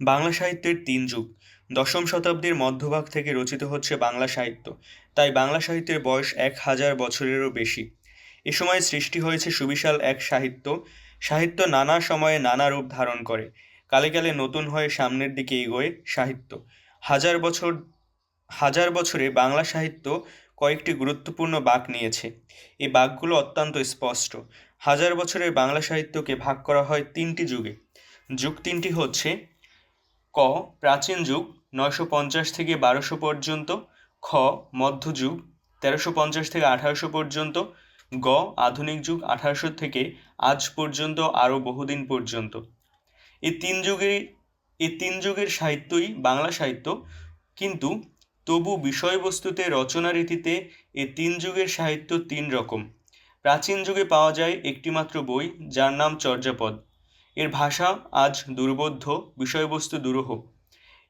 বাংলা সাহিত্যের তিন যুগ। দশম শতাব্দীর মধ্যভাগ থেকে রচিত হচ্ছে বাংলা সাহিত্য। তাই বাংলা সাহিত্যের বয়স এক হাজার বছরেরও বেশি। এ সময় সৃষ্টি হয়েছে সুবিশাল এক সাহিত্য। সাহিত্য নানা সময়ে নানা রূপ ধারণ করে। কালে কালে নতুন হয়ে সামনের দিকে এগোয় সাহিত্য। হাজার বছর, হাজার বছরে বাংলা সাহিত্য কয়েকটি গুরুত্বপূর্ণ বাক নিয়েছে। এই বাকগুলো অত্যন্ত স্পষ্ট। হাজার বছরের বাংলা সাহিত্যকে ভাগ করা হয় তিনটি যুগে। যুগ তিনটি হচ্ছে ক, প্রাচীন যুগ, নয়শো পঞ্চাশ থেকে বারোশো পর্যন্ত, খ মধ্যযুগ তেরোশো পঞ্চাশ থেকে আঠারোশো পর্যন্ত, গ, আধুনিক যুগ, আঠারোশো থেকে আজ পর্যন্ত, আরও বহুদিন পর্যন্ত। এই তিন যুগের এই তিন যুগের সাহিত্যই বাংলা সাহিত্য। কিন্তু তবু বিষয়বস্তুতে, রচনা রীতিতে এ তিন যুগের সাহিত্য তিন রকম। প্রাচীন যুগে পাওয়া যায় একটিমাত্র বই, যার নাম চর্যাপদ। এর ভাষা আজ দুর্বোধ্য, বিষয়বস্তু দুরূহ।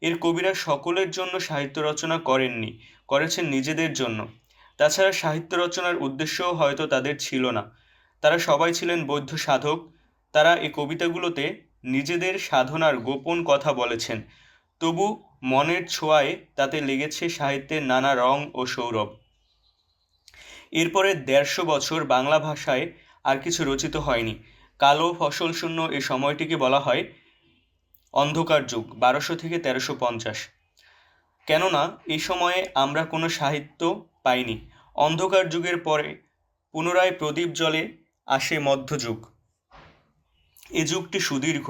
এর কবিরা সকলের জন্য সাহিত্য রচনা করেননি, করেছেন নিজেদের জন্য। তাছাড়া সাহিত্য রচনার উদ্দেশ্যও হয়তো তাদের ছিল না। তারা সবাই ছিলেন বৌদ্ধ সাধক। তারা এই কবিতাগুলোতে নিজেদের সাধনার গোপন কথা বলেছেন। তবু মনের ছোঁয়ায় তাতে লেগেছে সাহিত্যের নানা রং ও সৌরভ। এরপরে দেড়শো বছর বাংলা ভাষায় আর কিছু রচিত হয়নি। কালো ফসল শূন্য এ সময়টিকে বলা হয় অন্ধকার যুগ, বারোশো থেকে তেরোশো পঞ্চাশ। কেননা এই সময়ে আমরা কোনো সাহিত্য পাইনি। অন্ধকার যুগের পরে পুনরায় প্রদীপ জলে আসে মধ্যযুগ এ যুগটি সুদীর্ঘ।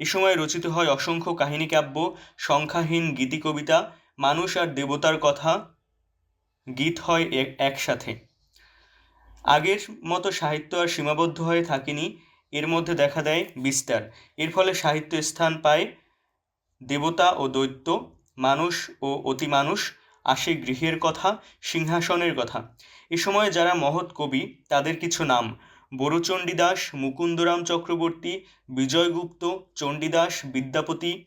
এ সময় রচিত হয় অসংখ্য কাহিনী কাব্য, সংখ্যাহীন গীতি কবিতা, মানুষ আর দেবতার কথা, গীত হয় একসাথে। আগের মতো সাহিত্য আর সীমাবদ্ধ হয়ে থাকেনি। এর মধ্যে দেখা দেয় বিস্তার। এর ফলে সাহিত্য স্থান পায় দেবতা ও দৈত্য, মানুষ ও অতিমানুষ, আসে গৃহের কথা, সিংহাসনের কথা। এ সময় যারা মহৎ কবি, তাদের কিছু নাম। বড়ুচণ্ডীদাস, মুকুন্দরাম চক্রবর্তী, বিজয়গুপ্ত, চণ্ডীদাস, বিদ্যাপতি,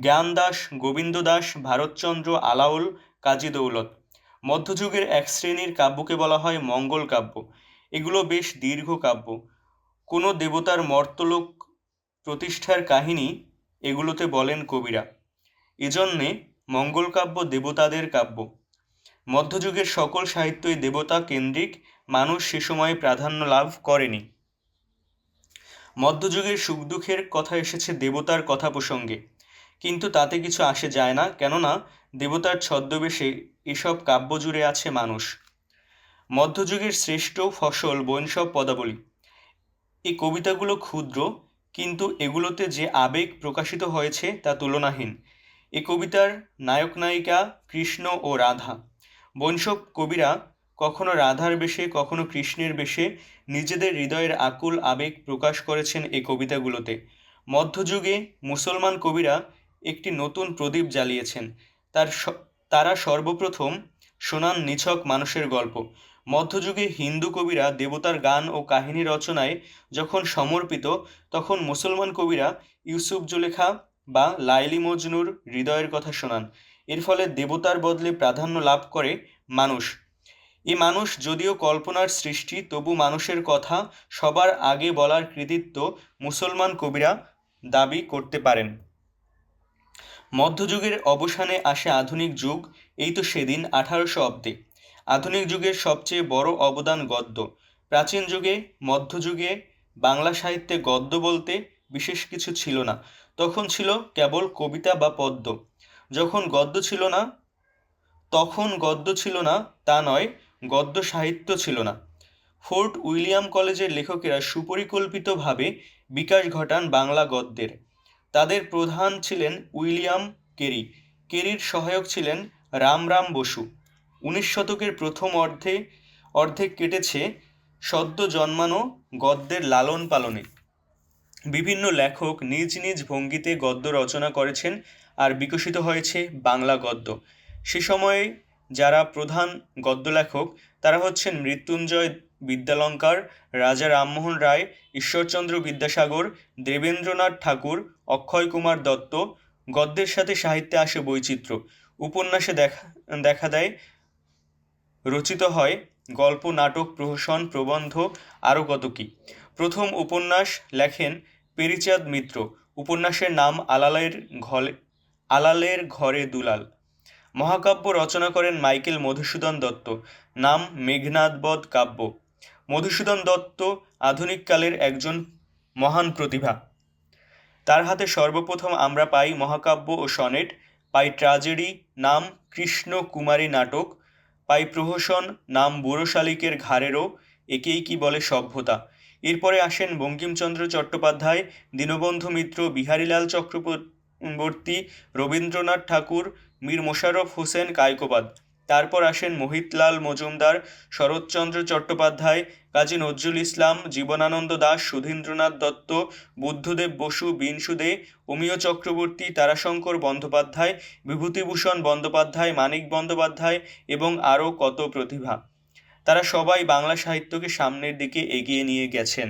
জ্ঞানদাস গোবিন্দ দাস ভারতচন্দ্র, আলাউল, কাজী দৌলত। মধ্যযুগের এক শ্রেণির কাব্যকে বলা হয় মঙ্গল কাব্য। এগুলো বেশ দীর্ঘ কাব্য। কোনো দেবতার মর্তলোক প্রতিষ্ঠার কাহিনী এগুলোতে বলেন কবিরা। এজন্যে মঙ্গল কাব্য দেবতাদের কাব্য। মধ্যযুগের সকল সাহিত্যই দেবতা কেন্দ্রিক, মানুষ সে সময়ে প্রাধান্য লাভ করেনি। মধ্যযুগের সুখ দুঃখের কথা এসেছে দেবতার কথা প্রসঙ্গে। কিন্তু তাতে কিছু আসে যায় না, কেননা দেবতার ছদ্মবেশে এসব কাব্য জুড়ে আছে মানুষ। মধ্যযুগের শ্রেষ্ঠ ফসল বৈনসব পদাবলী। এই কবিতাগুলো ক্ষুদ্র, কিন্তু এগুলোতে যে আবেগ প্রকাশিত হয়েছে তা তুলনাহীন। এ কবিতার নায়ক নায়িকা কৃষ্ণ ও রাধা। বৈষ্ণব কবিরা কখনো রাধার বেশে, কখনো কৃষ্ণের বেশে নিজেদের হৃদয়ের আকুল আবেগ প্রকাশ করেছেন এই কবিতাগুলোতে। মধ্যযুগে মুসলমান কবিরা একটি নতুন প্রদীপ জ্বালিয়েছেন। তার তারা সর্বপ্রথম শোনান নিছক মানুষের গল্প। মধ্যযুগে হিন্দু কবিরা দেবতার গান ও কাহিনী রচনায় যখন সমর্পিত, তখন মুসলমান কবিরা ইউসুফ জুলেখা বা লাইলি মজনুর হৃদয়ের কথা শোনান। এর ফলে দেবতার বদলে প্রাধান্য লাভ করে মানুষ। এ মানুষ যদিও কল্পনার সৃষ্টি, তবু মানুষের কথা সবার আগে বলার কৃতিত্ব মুসলমান কবিরা দাবি করতে পারেন। মধ্যযুগের অবসানে আসে আধুনিক যুগ, এই তো সেদিন আঠারোশো অব্দে। আধুনিক যুগের সবচেয়ে বড় অবদান গদ্য। প্রাচীন যুগে, মধ্যযুগে বাংলা সাহিত্যে গদ্য বলতে বিশেষ কিছু ছিল না। তখন ছিল কেবল কবিতা বা পদ্য। যখন গদ্য ছিল না, তখন গদ্য ছিল না, তা নয়, গদ্য সাহিত্য ছিল না। ফোর্ট উইলিয়াম কলেজের লেখকেরা সুপরিকল্পিতভাবে বিকাশ ঘটান বাংলা গদ্যের। তাদের প্রধান ছিলেন উইলিয়াম কেরি। কেরির সহায়ক ছিলেন রামরাম বসু। উনিশ শতকের প্রথম অর্ধে, অর্ধেক কেটেছে সদ্য জন্মানো গদ্যের লালন পালনে। বিভিন্ন লেখক নিজ নিজ ভঙ্গিতে গদ্য রচনা করেছেন আর বিকশিত হয়েছে বাংলা গদ্য। সে সময়ে যারা প্রধান গদ্য লেখক, তারা হচ্ছেন মৃত্যুঞ্জয় বিদ্যালঙ্কার, রাজা রামমোহন রায়, ঈশ্বরচন্দ্র বিদ্যাসাগর, দেবেন্দ্রনাথ ঠাকুর, অক্ষয় কুমার দত্ত গদ্যের সাথে সাহিত্যে আসে বৈচিত্র্য। উপন্যাসে দেখা দেখা দেয়, রচিত হয় গল্প, নাটক, প্রহসন, প্রবন্ধ, আরও কত কী। প্রথম উপন্যাস লেখেন পেরিচাঁদ মিত্র। উপন্যাসের নাম আলালের ঘলে, আলালের ঘরে দুলাল। মহাকাব্য রচনা করেন মাইকেল মধুসূদন দত্ত। নাম মেঘনাদবধ কাব্য। মধুসূদন দত্ত আধুনিককালের একজন মহান প্রতিভা। তার হাতে সর্বপ্রথম আমরা পাই মহাকাব্য ও সনেট, পাই ট্রাজেডি, নাম কৃষ্ণ কুমারী নাটক, পাই প্রহসন, নাম বুড়ো শালিকের ঘাড়েরও একেই কি বলে সভ্যতা। এরপরে আসেন বঙ্কিমচন্দ্র চট্টোপাধ্যায়, দীনবন্ধু মিত্র বিহারীলাল চক্রবর্তী, রবীন্দ্রনাথ ঠাকুর, মীর মোশাররফ হোসেন কায়কোবাদ। তারপর আসেন মোহিতলাল মজুমদার, শরৎচন্দ্র চট্টোপাধ্যায়, কাজী নজরুল ইসলাম, জীবনানন্দ দাশ সুধীন্দ্রনাথ দত্ত, বুদ্ধদেব বসু, বিনসু দে অমিয় চক্রবর্তী, তারাশঙ্কর বন্দ্যোপাধ্যায়, বিভূতিভূষণ বন্দ্যোপাধ্যায়, মানিক বন্দ্যোপাধ্যায় এবং আরও কত প্রতিভা। তারা সবাই বাংলা সাহিত্যকে সামনের দিকে এগিয়ে নিয়ে গেছেন।